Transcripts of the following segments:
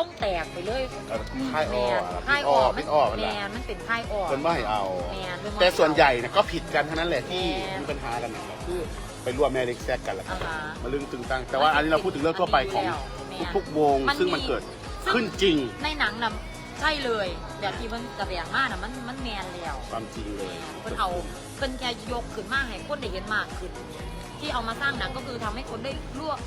ต้องแตกไปเลยเออค่ายอ้อค่ายอ้อ้ออพิษอ้อแมแหละนมันเป็นค่ายอ้อเพิ่นว่าให้เอาแมนเพิ่นว่าแต่ส่วนใหญ่เนี่ยก็ผิดกันทั้งนั้นแหละที่แม่มีปัญหากันนะคือไปร่วมแม่เล็กแซกกันแหละคอ่ารับฮะมาลึงตึงตังแต่ว่าอันนี้เราพูดถึงเรื่องทั่วไปของแม่นทุกๆวงมันซึ่งมีมันเกิดซึ่งขึ้นจริง ในหนังน่ะใช่เลยแบบที่มันกระแบงมากน่ะมันมันแมนแล้วความจริงเลยเพิ่นเอาเพิ่นแค่ยกขึ้นมาให้คนได้เห็นมากขึ้น ที่เอามาสร้างหนังก็คือทำให้คนได้ล่วง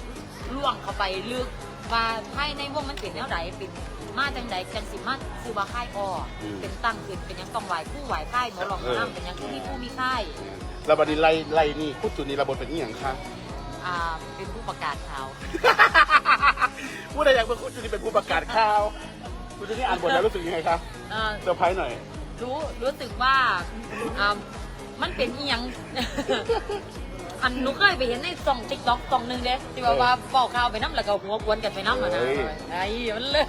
ล่วงเข้าไปลึก ว่าภายในวงมันเป็นแนวใดเป็นมาจังใดจังสิมาซื้อว่าค่ายอ้ออม เป็นตั้งขึ้นเป็นหยังต้องไหวผู้ไหวค่ายหมอลองหมอลำเป็นหยังผู้มีผู้มีค่ายแล้วบัดนี้ไล่ไล่นี่พูดจุดนี้ระบบเป็นอีหยังคะ อ่าเป็นผู้ประกาศข่าว พูดอะไรอย่างเป็นคุณจุดนี้เป็นผู้ประกาศข่าวคุณจุดนี้อ่านบทแล้วรู้สึกยังไงคะเอ่อเซอร์ไพรส์หน่อย รู้รู้สึกว่าอ่ามันเป็นอีหยัง อันหนูเคยไปเห็นในซองติ๊กต็อกซองหนึ่งเด้ที่ว่าว่าบอกข่าวไปน้ำแล้วก็หัวกวนกันไปน้ำอะนะเฮ้ย ไอ้มันเลย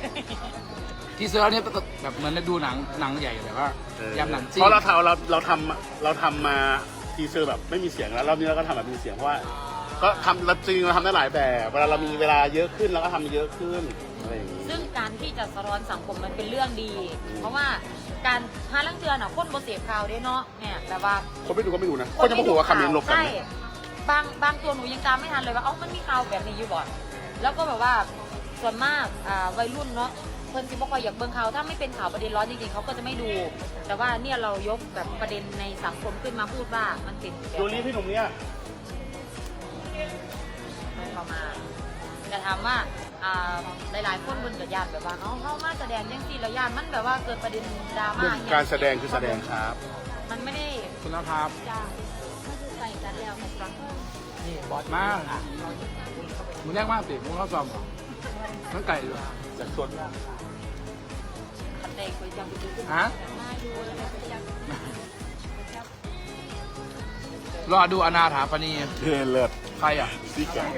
ทีเซอร์เนี่ยแบบเหมือนได้ดูหนังหนังใหญ่แบบว่าเออยำหนังจีนเพราะเราทำเราเราทำเราทำมาทีเซอร์แบบไม่มีเสียงแล้วรอบนี้เราก็ทำแบบมีเสียงเพราะว่าก็ทำเราจริงเราทำได้หลายแบบ เวลาเรามีเวลาเยอะขึ้นเราก็ทำเยอะขึ้นอะไรอย่างนี้ ซึ่งการที่จะสะท้อนสังคมมันเป็นเรื่องดี เพราะว่าการหาลังเทือน่ะคนบ่เสพข่าวเด้เนาะเนี่ยแบบว่า คนไม่ดูก็ไม่ดูนะ คนจะมาหัวว่าคำนี้ลบกัน ใช่ไหม บางบางตัวหนูยังตามไม่ทันเลยว่าเอ้ามันมีข่าวแบบนี้อยู่บ่แล้วก็แบบว่าส่วนมากอ่าวัยรุ่นเนาะเพิ่นสิบ่ค่อยอยากเบิ่งข่าวถ้าไม่เป็นข่าวประเด็นร้อนจริงๆเขาก็จะไม่ดู แต่ว่าเนี่ยเรายกแบบประเด็นในสังคมขึ้นมาพูดว่ามันเป็นแบบดูรีพี่หนุ่มเนี่ยไม่ประมาณแต่ถามว่าอ่าหลายๆคนบนกับยานแบบว่าเอ้าเขามาแสดงยังสี่ระยานมันแบบว่าเกิดประเด็นดราม่าเรื่องอย่งการแสดงคือแสดงครับ มันไม่ได้คุณภาพ จ้างมันคือใส่กั นี่บอดมากมึงแรกมากสิมึงเข้าซอมนั่นไก่อยู่จากส่วนคันใดคุยจังไปดูขึ้นฮะมาดูแล้วก็จะรอดูอนาถาปณีเลิศใครอะซีแกม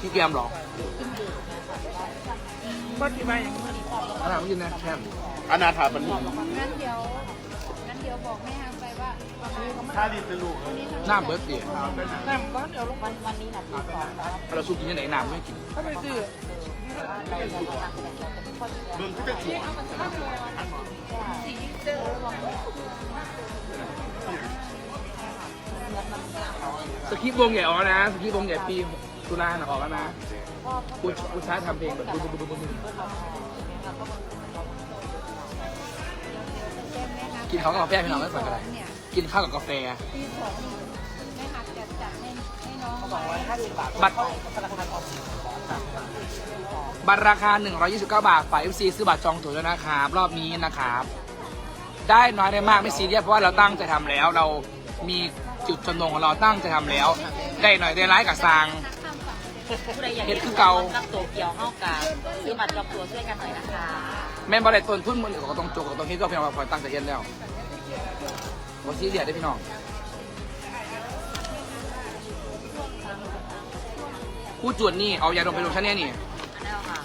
พี่แกมหรอก็ที่ไปอย่างนี้ขนาดไม่ยินนะแค่ อนาถาปณีงั้นเดี๋ยวงั้นเดี๋ยวบอกแม่ฮังไปว่าประมาณถ้าดินจะลูกน้ำเบิร์ดเดียวันวันนี้นะตีสองแล้วเราสู้กินยังไงน้ำไม่กินเราเราตั้งแต่เราจะไม่ค่อยมีเมืองที่จะชวนสคริปต์วงใหญ่ออกแล้วนะสคริปต์วงใหญ่ปีตุลาน่ะออกแล้วนะกูกูช้าทำเพลงแบบบึ้มบึ้มบึ้มบึ้ม กินข้าวกับกาแฟพี่น้องไม่ฝันกันเลยเนี่ยกินข้าวกับกาแฟ ปีสองแม่ฮักจะจัดให้ให้น้องบัตรบัตรราคา 129 บาทฝ่าย FC ซื้อบัตรจองตั๋วแล้วนะครับ รอบนี้นะครับ ได้น้อยได้มากไม่ซีเรียสเพราะว่าเราตั้งใจทำแล้ว เรามีจุดจำนงของเราตั้งใจทำแล้ว ได้หน่อยได้ร้ายกับซาง ผู้ใดอยากเฮ็ดคือเก่ากับตัวเกี่ยวเข้ากับซื้อบัตรจองตัวช่วยกันหน่อยนะคะ แม่นบริษัทต้นทุนมันก็ต้องจกก็ต้องเฮ็ดก็เพียงว่าคอยตั้งใจเฮ็ดแล้วบ่ซีเรียสได้อพี่น้องผู้จวดนี่เอายาดมไปลงชั้นเนี่ยนี่ อันนั้นค่ะ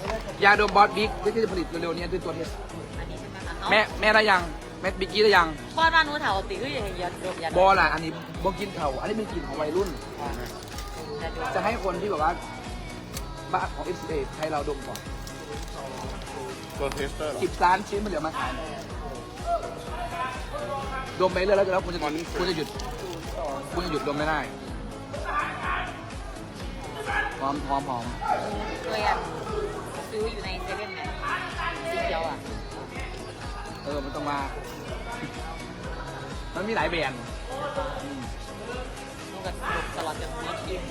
ยาดมบอสบิ๊กที่จะผลิตเร็วๆนี้ด้วยตัวเทสอันนี้ใช่ไหมคะแม่แม่ได้ยังแม่บิ๊กกี้ได้ยังพ่อบ้านนู้นแถวติคืออย่างเงี้ยโดมยันบอล่ะอันนี้บอกินเขาอันนี้เป็นกลิ่นของวัยรุ่น จะให้คนที่แบบว่าบ้านของ f อ a ให้เราดมก่อน ตัวเทสเตอร์เหรอ สิบล้านชิ้นมันเหลือมาขายดมไปเรื่อยแล้วแล้วคุณจะคุณจะหยุดคุณจะหยุดดมไม่ได้หอมหอมหอมเคยอะซื้ออยู่ในเซเว่นไหมสีเขียวอะเออมันต้องมา มันมีหลายแบรนด์อืมนูกับดมตลอดจนนี้กิน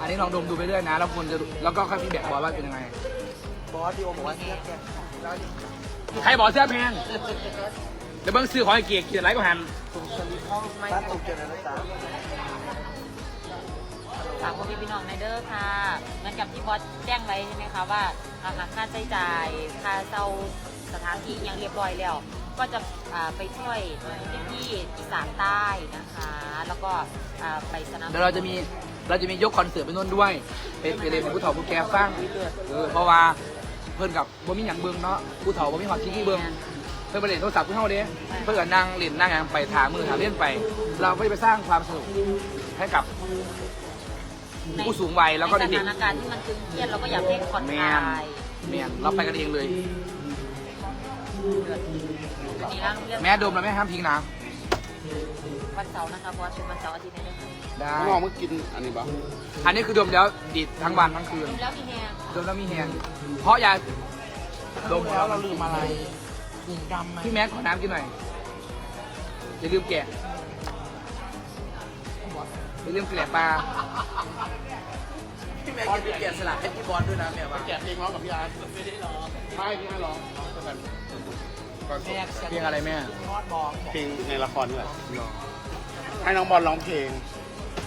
อันนี้ลองดมดูไปเรื่อยนะ แล้วคุณจะแล้วก็ค่อยฟีดแบ็กบอกว่าเป็นยังไง บอสที่โอบอกว่าแค่ใครบอกเสื้อแพงเดี๋ยวเบิ้งซื้อของไอ้เกียร์เกียร์ไรก็หันบ้านตกเจริญนะจ๊ะฝากพ่อพี่พี่น้องในเด้อค่ะเหมือนกับที่บอสแจ้งไว้ใช่ไหมคะว่าอาหารค่าใช้จ่ายค่าเช่าสถานที่ยังเรียบร้อยแล้ว ก็จะอ่าไปช่วยที่อีสานใต้นะคะ แล้วก็อ่าไปสนับสเดี๋ยวนุเราจะมีเราจะมียกคอนเสิร์ตไปนู่นด้วย เป็นเป็นเรียนผู้เฒ่าผู้แก่ฟังเออเพราะว่าเพื่อนกับบ่มีอย่างเบิ้งเนาะผู้เฒ่าบ่มีความคิดที่เบิ้งเพื่อนไปเล่นโทรศัพท์ผู้เฒ่าเด้เพื่อนก็นั่งเล่นนั่งอย่างไปถามมือถามเล่นไป เราก็จะไปสร้างความสนุกให้กับผู้สูงวัยแล้วก็ในสเด็กถานการณ์ที่มันตึงเครียดเราก็อยากให้ผ่อนคลายเมียนเราไปกันเองเลยวันนี้ร่างเรื่องแม่ดมแล้วแม่ห้ามทิ้งนะวันเสาร์นะคะเพราะว่าเป็นวันเสาร์อาทิตย์นี้นะคะได้น้องเมื่อกินอันนี้ปะอันนี้คือดมแล้วดีดทั้งวันทั้งคืนรวมแล้วมีแฮง ดมแล้วมีแหง เพราะยาดมแล้วเราลืมอะไรถุงดำไหมพี่แม็กขอน้ำกินหน่อยอย่าลืมแกะอย่าลืมแกะปลาพี่แม่จะเปลี่ยนสลักให้พี่บอลด้วยนะแม่ว่าแกะเพลงร้องกับพี่อาร์ตไม่ได้ร้องใช่พี่อาร์ตร้องแต่แบบก่อนสดเพียงอะไรแม่ทอดบอกเพลงในละครนี่แหละให้น้องบอลร้องเพลง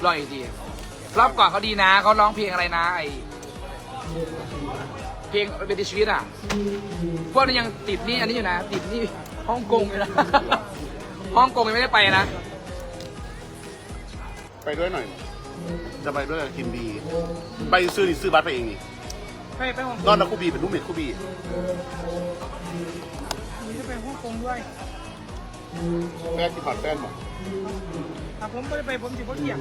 รออีกทีรอบก่อนเขาดีนะเขาร้องเพลงอะไรนะไอ เพลงเป็นชีวิตอะพวกนี้ยังติดหนี่อันนี้อยู่นะ ติดหนี่ฮ่องกงอยู่นะ ฮ่องกงยังไม่ได้ไปนะ ไปด้วยหน่อย จะไปด้วยกับคิมบี ไปซื้อนี่ซื้อบัตรไปเองนี่ไปไปฮ่องนอนนักคูบีเป็นลูกเม็ดคูบีจะไปฮ่องกงด้วยแฟนที่ผ่านแฟนบอกถ้าผมไม่ได้ไปผมจะพ่เกี่ยง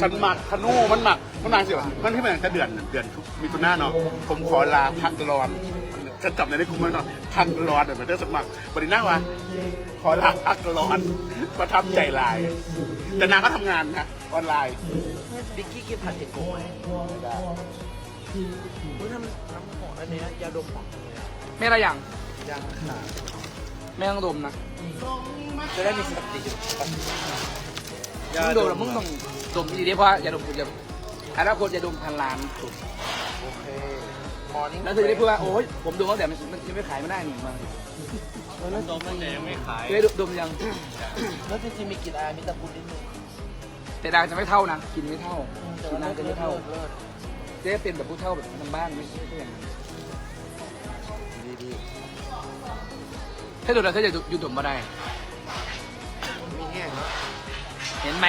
ฉันหมักธนูมันหมักมันนานสิวะมันที่มันจะเดือนเดือนทุกมีตัวหน้าเนาะผมขอลาพักร้อนจะจับในได้คุ้มไหมเนาะพักร้อนเดี๋ยวมันจะสมัครบริณนั่งวะขอลาพักร้อนประทับใจหลาย แต่นางก็ทำงานนะออนไลน์บิ๊กกี้กินผัดเผ็ดโกงไหมเฮ้ยทำน้ำหอมอันเนี้ยยาดมหอมจังเลยอะไม่อะไรอย่างยังค่ะไม่ต้องดมนะจะได้มีสติ มึงดมแล้วมึงต้องดมดีๆเพราะว่าอย่าดมกูจะอนาคตจะดมพันล้านโอเคมอร์นิ่งแล้วเธอจะได้พูดว่าโอ้ยผมดมแล้วแต่มันมันยังไม่ขายไม่ได้หนิมาดมตั้งแต่ยังไม่ขายเคยดมยังแล้วจริงๆมีกลิ่นอายมีตะกุนนิดนึงแต่ดางจะไม่เท่านะกินไม่เท่าแต่กิว่านนางเลิจะศไม่เลิศเท่าเลิศเจ๊เป็นแบบผู้เท่าแบบทางบ้านไม่ใช่ไม่ใช่อย่างนั้นดีดีถ้าดูแล้วถ้าจะหยุดดมมาได้มีแห้งแล้วเห็นไหม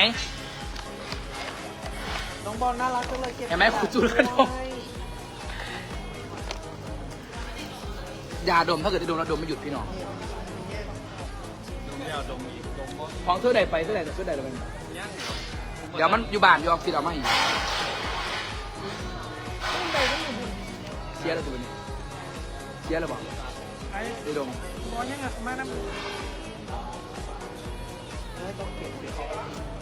น้องบอลน่ารักจังเลยเก็บเห็นไหมคุณจูนก็ดมยาดมถ้าเกิดได้ดมแล้วดมไม่หยุดพี่น้องของเท่าใดไปเท่าใดเท่าใดแล้วมันเดี๋ยวมันอยู่บ้านอยู่ออฟฟิศเอามาอีกเสียแล้วตัวนี้เสียแล้วบอกไอ้ได้ดม บอลยังไงมาน้ำ ต้องเก็บเดี๋ยน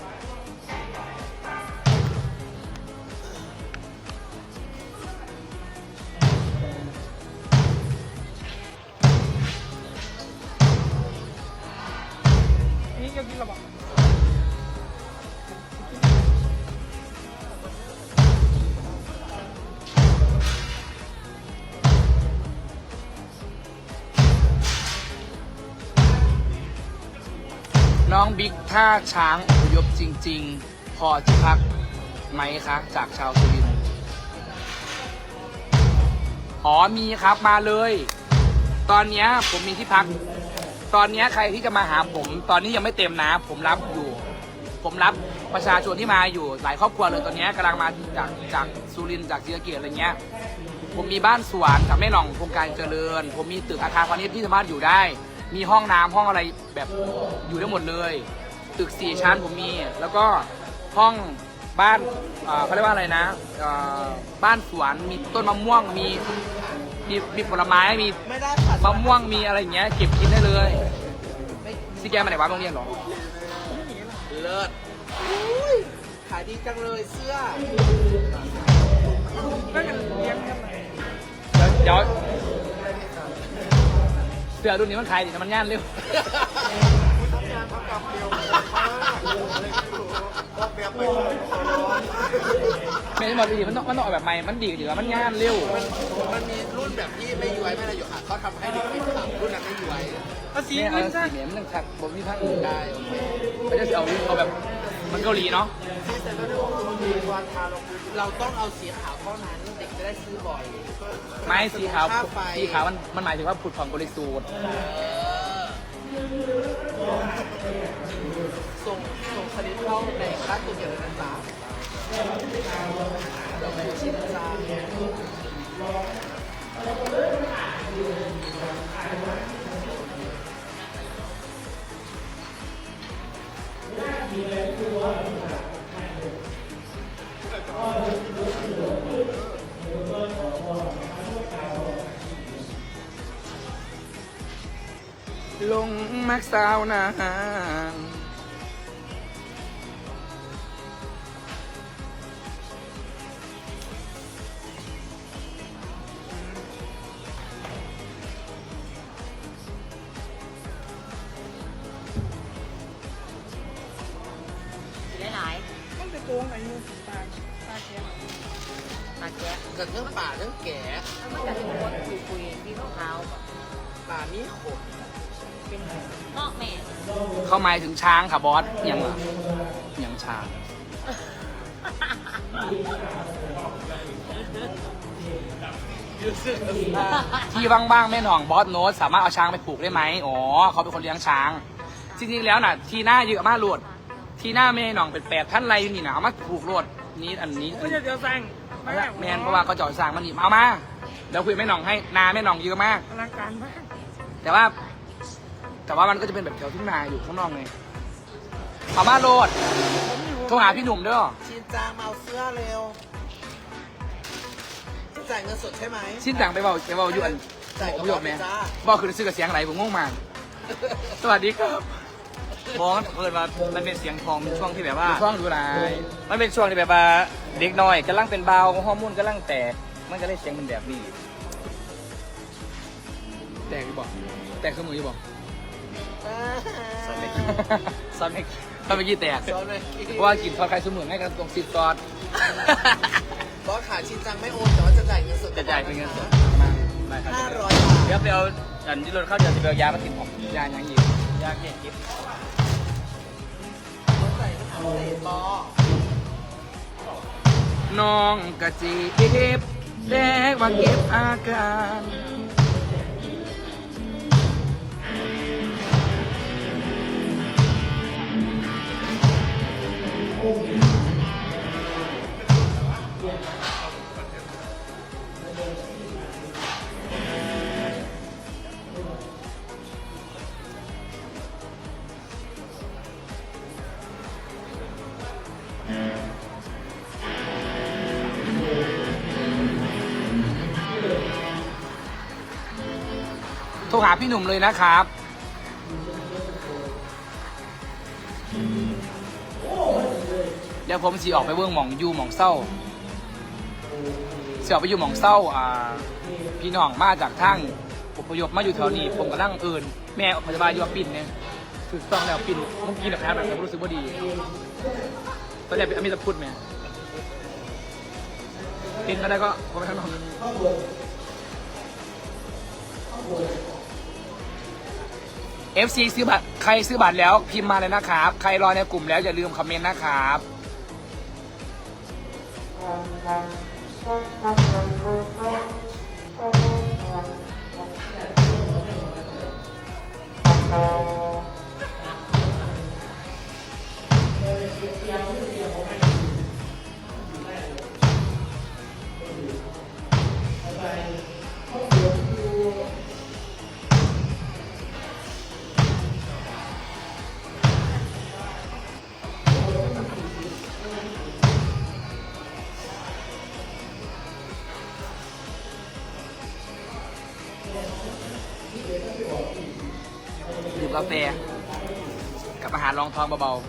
บิ๊กท่าช้างอพยพจริง ๆ พอที่พักไหมคะ จากชาวสุรินทร์อ๋อมีครับมาเลย ตอนนี้ผมมีที่พัก ตอนนี้ใครที่จะมาหาผม ตอนนี้ยังไม่เต็มนะ ผมรับอยู่ ผมรับประชาชนที่มาอยู่ หลายครอบครัวเลยตอนนี้กำลังมาจากจากสุรินทร์จากศรีสะเกษอะไรเงี้ยผมมีบ้านสวนกับแม่หนองโครงการเจริญ ผมมีตึกอาคารพาณิชย์ที่สามารถอยู่ได้ มีห้องน้ำห้องอะไรแบบอยู่ได้หมดเลยตึกสี่ชั้นผมมี แล้วก็ห้องบ้านเอ่อเขาเรียกว่าอะไรนะเอ่อบ้านสวนมีต้นมะม่วงมีมีมีผลไม้มีไม่ได้ผัดมะม่วงมีอะไรอย่างเงี้ยเก็บกินได้เลยซีแกมาไหนวะโรงเรียนเหรอ เลิศอุ้ยขายดีจังเลยเสื้อก็ยังเลี้ยงกันเลยเดี๋ยว เสือรุ่นนี้มันขายดิแต่มันย่านเร็วไม่ใช่หมดดีมันต้องมันต้องออกแบบใหม่ มันดีอยู่แล้วมันย่านเร็ว มันมีรุ่นแบบที่ไม่ย้วยไม่อะไรอยู่ค่ะเขาทำให้เด็กไม่ขับรุ่นนั้นไม่ย้วยเอาสีเงินซะสีเหนียมันต้องชัดผมมีภาคอื่นได้ได้ไม่ใช่เอาเอาแบบ มันเกาหลีเนาะเราต้องเอาสีขาวเท่านั้นเด็กจะได้ซื้อบ่อยไม้สีขาวค่ไฟสีขาวมันมันหมายถึงว่าผุดผ่องบริสุทธิ์เออส่งส่งคดีเข้าในค่าตัวเดียวเลยนะจ๊ะเดี๋ยวไปชิมจ้า ลงมักสาวนาง ช้างค่ะบอสยังอะยังช้าง ที่ว่างๆแม่หน่องบอสโน้ตสามารถเอาช้างไปผูกได้ไหมอ๋อเขาเป็นคนเลี้ยงช้าง จริงๆแล้วน่ะ ทีหน้าเยอะมากโหลด ทีหน้าแม่หน่องเป็นแปดท่านไรอยู่นี่นะเอามาผูกโหลดนี้อันนี้อันไม่นี้จะเดี๋ยวสั่งแมนเพราะว่าเขาเจาะสร้างมันนี่เอามาเดี๋ยวคุยกับแม่หน่องให้นาแม่หน่องเยอะมาก อลังการมากแต่ว่า แต่ว่ามันก็จะเป็นแบบแถวทุ่งนาอยู่ข้างนอกไง เอามาโหลดโทรหาพี่หนุ่มด้วยชินจางมาเอาเสื้อเร็วจะจ่ายเงินสดใช่ไหมชิ้นต่างไปเบาไปเบาอยู่อันจ่ายผกับมหยเรากไปแม่จ้าบอกคือซื้อกับเสียงไหลผมงงมากสวัสดีครับมองเปิดมามันเป็นเสียงทองช่วงที่แบบว่าดูช่องดูไลน์มันเป็นช่วงที่แบบว่าเด็กน้อยกำลังเป็นเบาฮอร์โมนกำลังแตกมันก็เลยเสียงเป็นแบบนี้ แตกที่บอกแตกสมุยบอก ซอนเล็กซอนเล็กถ้าเมื่อกี้แตกซ้อนเลยเพราะว่ากินทอดไข่สมุนให้กันตรงซิดซอสบอสขาชินจังไม่โอนแต่ว่าจะจ่ายเงินสดจะจ่ายเป็นเงินสดมาได้ครับห้าร้อยบาทเดี๋ยวไปเอาอันที่รถเข้าเดี๋ยวจะไปเอายามาติดผมยายังอีกยาเกล็ดกิ๊บใส่น้ำเตะบอน้องกะจีเก็บแดกว่าเก็บอาการ โทรหาพี่หนุ่มเลยนะครับ ดี๋ยวผมสีออกไปเบื้องหมองอยูหมองเศร้าสีออกไปอยู่หมองเศร้าอ่าพี่น้องมาจากทางอพยพมาอยู่แถวนี้ ผมกำลังเอินแม่พยาบาลอยู่ว่าปิ่นเนี่ยถูกต้องแล้วปิ่นเมื่อกี้นะครับแบบรู้สึกว่าดีตอนแรกเป็นอมิตาพุทธแม่ปิ่นก็ได้ก็ผมไปข้างนอก FC ซื้อบัตรใครซื้อบัตรแล้วพิมพ์มาเลยนะครับ ใครรอในกลุ่มแล้วอย่าลืมคอมเมนต์นะครับ ดื่ม กับอาหารรองท้องเบาๆ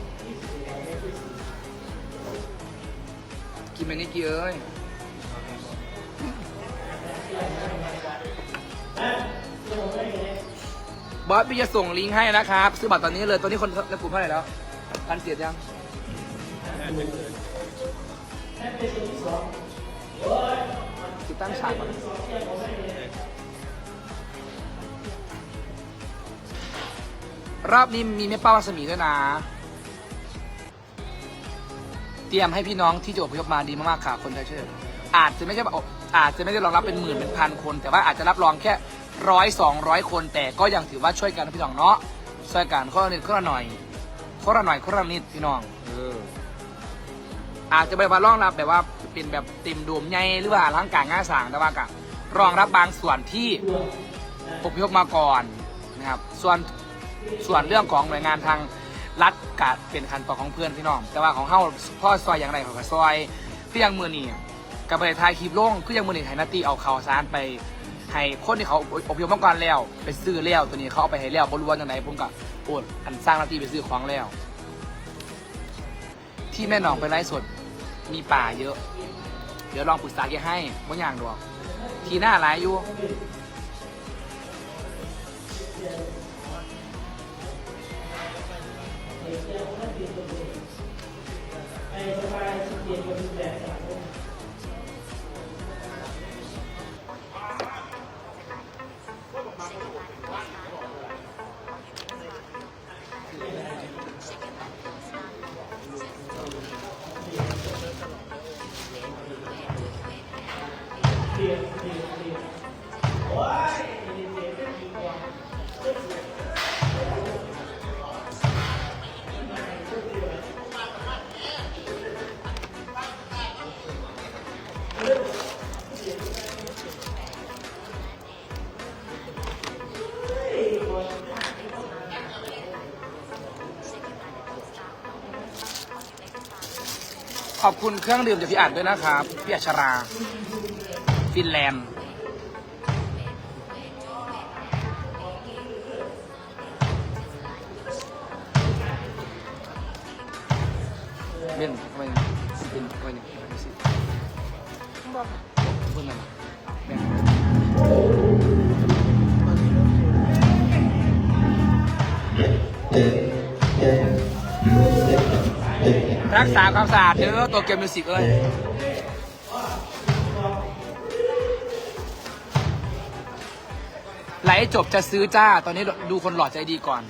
กินไปนิดเดียวเอ้ยบอสพี่จะส่งลิงก์ให้นะครับ ซื้อบัตรตอนนี้เลย ตอนนี้คนในกลุ่มเท่าไหร่แล้ว พันเจ็ดยังติดตั้งฉากก่อน รอบนี้มีแม่ป้าวัสมีด้วยนะ เตรียมให้พี่น้องที่จะอพยพมาดีมากๆค่ะคนไทยเชื่ออาจจะไม่ใช่แบบอาจจะไม่ได้รองรับเป็นหมื่นเป็นพันคน แต่ว่าอาจจะรับรองแค่ร้อยสองร้อยคน แต่ก็ยังถือว่าช่วยกันนะพี่น้องเนาะช่วยกันคนละนิดคนละหน่อยคนละหน่อยคนละนิดพี่น้องเอออาจจะไม่ได้มารองรับแบบว่าเป็นแบบเต็มดวมใหญ่หรือว่าร่างกายง่าสางแต่ว่ากับรองรับบางส่วนที่อพยพมาก่อนนะครับส่วน ส่วนเรื่องของหน่วยงานทางรัฐกาเป็นขั้นตอของเพื่อนพี่น้อง แต่ว่าของเฮาพ่อซอยอย่างไรขาก็ซอยคือยังมือนี่กับไปถ่ายคลิปลงคืออยังมือนี่ไทยนาตีเอาข่าวสารไปให้คนที่เขาอพยพมาก่อนแล้วไปซื้อแล้วตัวนี้เขาเอาไปให้แล้วบรู้ว่าจังไหนผมก็โอนอันสร้างนาที่ไปซื้อของแล้ว ที่แม่หนองไปไล่สดมีป่าเยอะ เดี๋ยวลองปรึกษาแกให้ว่าอย่างดอกทีหน้าร้ายอยู่ Yes, that's what I did for. I to be a back. ขอบคุณเครื่องดื่มจากพี่อัดด้วยนะครับ พี่อัชรา ฟินแลนด์ ษาความสะอาดเด้อตัวเกมมิวสิกเอ้ยไหลจบจะซื้อจ้า ตอนนี้ดูคนหล่อใจดีก่อน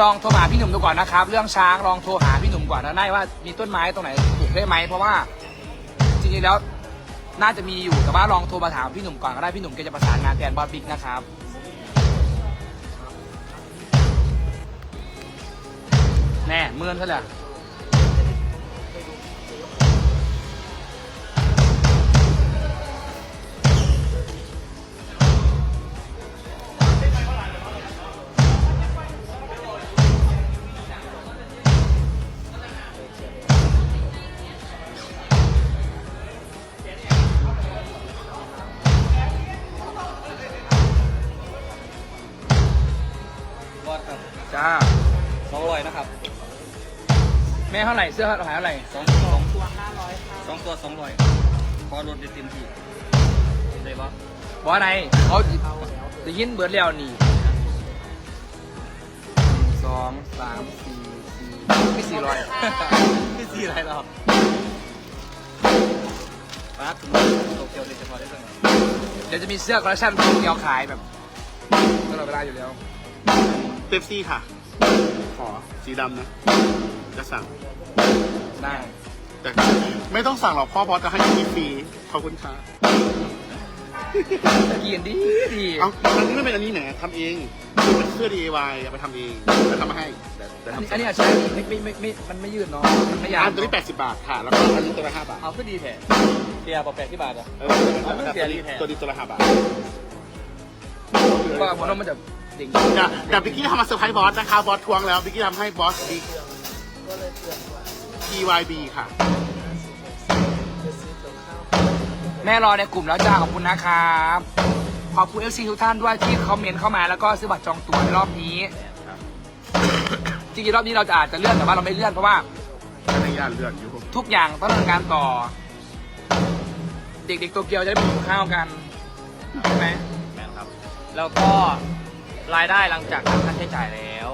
ลองโทรหาพี่หนุ่มดูก่อนนะครับ เรื่องช้างลองโทรหาพี่หนุ่มก่อนนะได้ว่ามีต้นไม้ตรงไหนปลูกได้ไหมเพราะว่าจริงๆแล้วน่าจะมีอยู่แต่ว่าลองโทรมาถามพี่หนุ่มก่อนก็ได้พี่หนุ่มแกจะประสานงานแทนบอสบิ๊กนะครับแน่เมื่อนซะแล้ว ม่เท่าไหร่เสื้อเท่าไหร่เท่าไหร่สองสองตัวห้าร้อยสองตัวสองร้อยพอรถได้เต็มที่ได้ปะบอสไหนเขาจะยินเบิร์ดแล้วนี่สองสามสี่สี่ไม่สี่ร้อยไม่ซีอะไรหรอกป้าถึงโตเกียวโดยเฉพาะได้สักหน่อยเดี๋ยวจะมีเสื้อคอลเลคชันโตเกียวขายแบบตลอดเวลาอยู่แล้วเ e ปซี่ค่ะ ขอสีดำนะ จะสั่ง ได้แต่ไม่ต้องสั่งหรอกพ่อบอสจะให้ฟรีๆขอบคุณค่ะกินดีดีเอาอันนี้ไม่เป็นอันนี้แหนทำเองคือเป็นเสื้อ DIY เอาไปทำเองแล้วทำมาให้เดี๋ยวเดี๋ยวอันนี้ทำอันนี้อาจจะไม่ไม่ไม่ไม่มันไม่ยืดเนาะมันไม่ยาวอันตัวนี้80 บาทค่ะ แล้วก็อันนี้ตัวละ5บาทเอาขึ้นดีแท้เบียร์ปอแปดที่บาทอะเออตัวนี้ตัวนี้ตัวละ5บาทก็ผมว่ามันจะเด่งเดี๋ยวเดี๋ยวบิกกี้ทำมาเซอร์ไพรส์บอสนะคะบอสทวงแล้วบิกกี้ทำให้บอสบิ๊ก TYB ค่ะ แม่รอในกลุ่มแล้วจ้าขอบคุณนะครับ ขอบคุณเอฟซีทุกท่านด้วยที่คอมเมนต์เข้ามาแล้วก็ซื้อบัตรจองตั๋วในรอบนี้ จริงๆรอบนี้เราจะอาจจะเลื่อนแต่ว่าเราไม่เลื่อนเพราะว่า ก็ในย่านเลื่อนอยู่ทุกอย่างต้องดำเนินการต่อ เด็กๆโตเกียวจะได้ไปกินข้าวกันใช่ไหม แม่นครับ แล้วก็รายได้หลังจากหักค่าใช้จ่ายแล้ว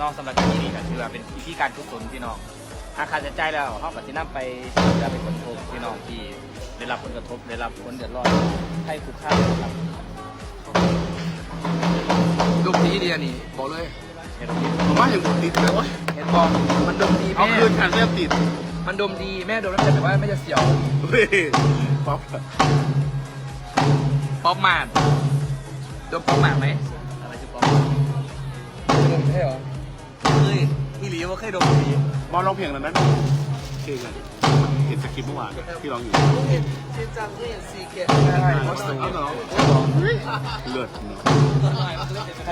นอกสำหรับที่นี่ก็คือว่าเป็นวิธีการกุศลพี่น้องหักค่าใช้จ่ายแล้วเขาก็จะนำไปช่วยเหลือไปสมทบพี่น้องที่ได้รับผลกระทบได้รับผลเดือดร้อนให้คุกคามครับลูกนี้ดีอันนี้บอกเลยเห็นตรงนี้ผมว่าอย่างผมติดเลยโอ๊ยเห็นบอกมันดมดีเอาแม่คืนคันเรียบติดมันดมดีแม่ดมแล้วจะแบบว่าไม่จะเสียวเฮ้ยป๊อปป๊อปมาดดมป๊อปมาดไหมอะไรจะบอกดมใช่เหรอเฮ้ยอี หลีว่าเคยโดนผีมอลร้องเพลงแล้วนั้นเพลงอะไรเห็นสคริปต์เมื่อวานที่ร้องอยู่เห็นชินจังก็เห็นซีเกตใช่บอสโสเอาดเหรอเลือดเนาะ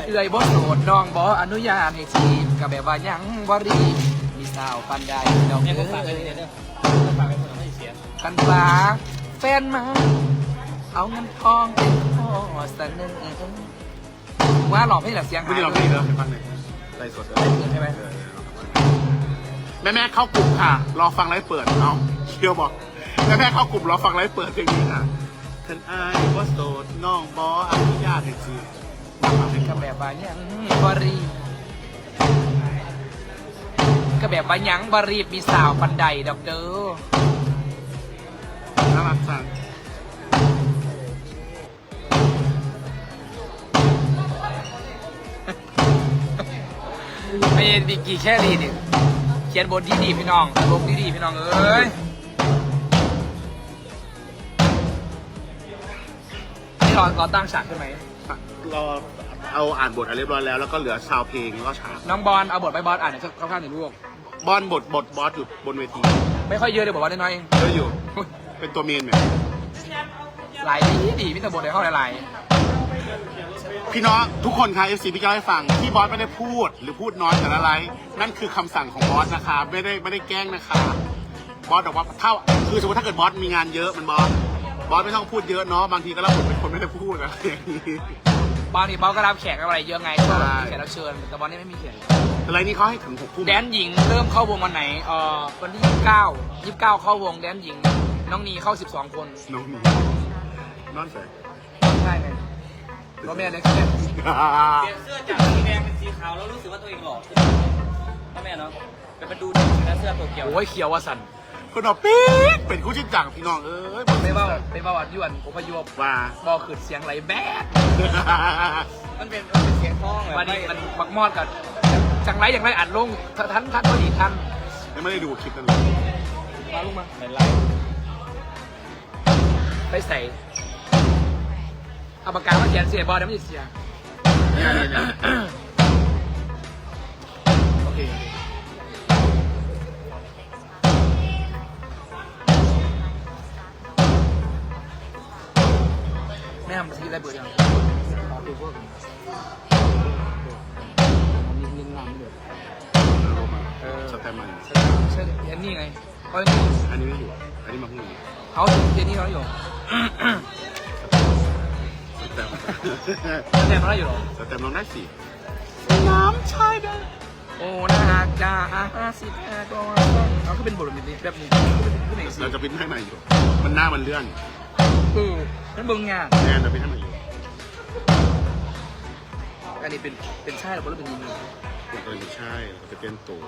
เอื่อยบอสโสดน้องบออนุญาตให้ทีมกับแบบว่ายังบรีมีสาวปันใดดอกเนี่ยเอ้ก็ฝากไว้ยเลยเด้อก็ฝากไว้คนไม่เสียกันปลาแฟนมา เอาเงินทองเป็นพ่อเสนอว่าหลอกให้หลับเสียงไม่ได้ร้องเพลงแล้วให้ฟังหน่อยไลฟ์สดเลยใช่ไหม แม่แม่ๆเข้ากลุ่มค่ะ รอฟังไลฟ์เปิดเอาเชียวบอกแม่แม่ๆเข้ากลุ่มรอฟังไลฟ์เปิดเพลงนี้ค่ะท่านอายว่าโสดน้องบออนุญาตให้จีมาเพลงกักับบแบบว่ายังบรีก็แบบว่ายังบรีมีสาวปันใดดอกเด้อน่ารักจังไม่ใช่ดิกี่แค่รีนี่ เขียนบทที่ดีพี่น้องลงที่ดีพี่น้องเอ้ยนี่รอรอตั้งฉากใช่ไหมรอเอาอ่านบทอะไรเรียบร้อยแล้วแล้วก็เหลือชาวเพลงแล้วก็ฉากน้องบอลเอาบทไปบอสอ่านหน่อยสักคร่าวๆหน่อยลูกบอลบทบทบอสอยู่บนเวทีไม่ค่อยเยอะเลยบอกว่าน้อยๆเองเยอะอยู่ เป็นตัวเมนไหมหลายดีดีมิตรบทในเข้าหลาย พี่น้องทุกคนคะ FC พี่เจ้าให้ฟังที่บอสไม่ได้พูดหรือพูดน้อยแต่ละไร นั่นคือคำสั่งของบอสนะคะ ไม่ได้ไม่ได้แกล้งนะคะ บอสบอกว่าถ้าคือสมมติถ้าเกิดบอสมีงานเยอะมันบอสบอสไม่ต้องพูดเยอะเนาะบางทีก็รับบทเป็นคนไม่ได้พูดอะไรอย่างนี้ๆบอลนี่บอลก็รับแขกอะไรเยอะไงก็ใช่มีแขกรับเชิญแต่บอลนี่ไม่มีแขกแต่ไรนี้เขาให้ถึงหกทุ่มแดนหญิงเริ่มเข้าวงวันไหนเอ่อวันที่29 29เข้าวงแดนหญิง น้องนีเข้า12คนน้องหมีนอนใส่ใช่ไหม รถแม่เล็กแค่เปลี่ยนเสื้อจากสีแดงเป็นสีขาวแล้วรู้สึกว่าตัวเองหล่อขึ้นพ่อแม่เนาะไปมาดูดิเสื้อตัวเกี่ยวโอ้ยเขียวว่าสันคนบอกปี๊ดเป็นคู่ชิ้นจังพี่น้องเอ้ยไปเบ้าไปเบ้าอัดยวนผมพยบว่าบอขืดเสียงไหลแบ๊ดมันเป็นมันเป็นเสียงท้องแบบวันไม่นี้มันบักมอดกับจังไรอย่างไรอัดลงทันทันพอดีทันยังไม่ได้ดูคลิปนั้นเลยมาลงมาเหมือนไรไปใส่ เอาปากกามาเขียนเสียบอลเดี๋ยวม่ได้เสียเนี่ยเนี่ยเนี่ยโอเคแม่ทำสกิลอะไรเปิดยังอ๋อเปิดพวกมีลิงก์น้ำด้วยลงมาสแตมมาอยู่ใช่เห็นนี่ไงเขาอันนี้ไม่อยู่ อันนี้มาพรุ่งนี้เขาเจนนี่เขาอยู่ แตมแต่เขาอยู่หรอสแตมลองได้สิน้ำชายเด้อโอ้นาจาอาสิบแอก็เขาก็เป็นบทแบบนี้แบบนี้คือเป็นสิเราจะพิมพ์ให้ใหม่อยู่ มันหน้ามันเลื่อนคือนั่นเบิ่งงานแน่เราพิมพ์ให้ใหม่อยู่อันนี้เป็นเป็นชายหรือเป็นหญิงมันก็ไม่ใช่เราจะเป็นตัว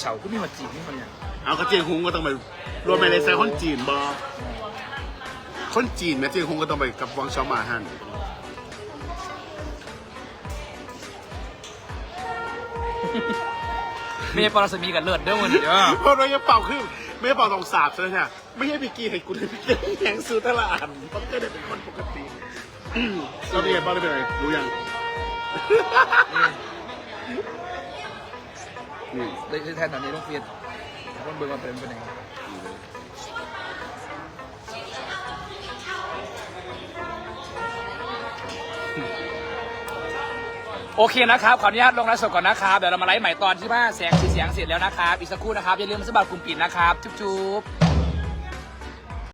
เฉาก็มีหัวจีบนี่คนเนี่ยเอากระเจียงฮุ้งก็ต้องไปรวมไปในไซคนจีนบอคนจีนแม่เจียงฮุ้งก็ต้องไปกับวังชอมาฮันไม่ใช่ปรสมีกับเลิศเด้อมันเด้อเพราะเราจะเป่าขึ้นไม่ใช่เป่าตรงสาบใช่ไหมเนี่ยไม่ใช่พี่กีให้กูเลยพี่กีแหงซื้อตลาดมันก็ได้เป็นคนปกติอืมเราเป็นไงบ้างได้เป็นไงรู้ยัง นี่เลยแทนตอนนี้ต้องเฟียนคนเบิ่งว่าเป็นเป็นยังไงโอเคนะครับ ขออนุญาตลงไลฟ์สดก่อนนะครับ เดี๋ยวเรามาไลฟ์ใหม่ตอนที่ว่าแสงสีเสียงเสร็จแล้วนะครับ อีกสักครู่นะครับ อย่าลืมสมัครกลุ่มปิดนะครับ จุ๊บ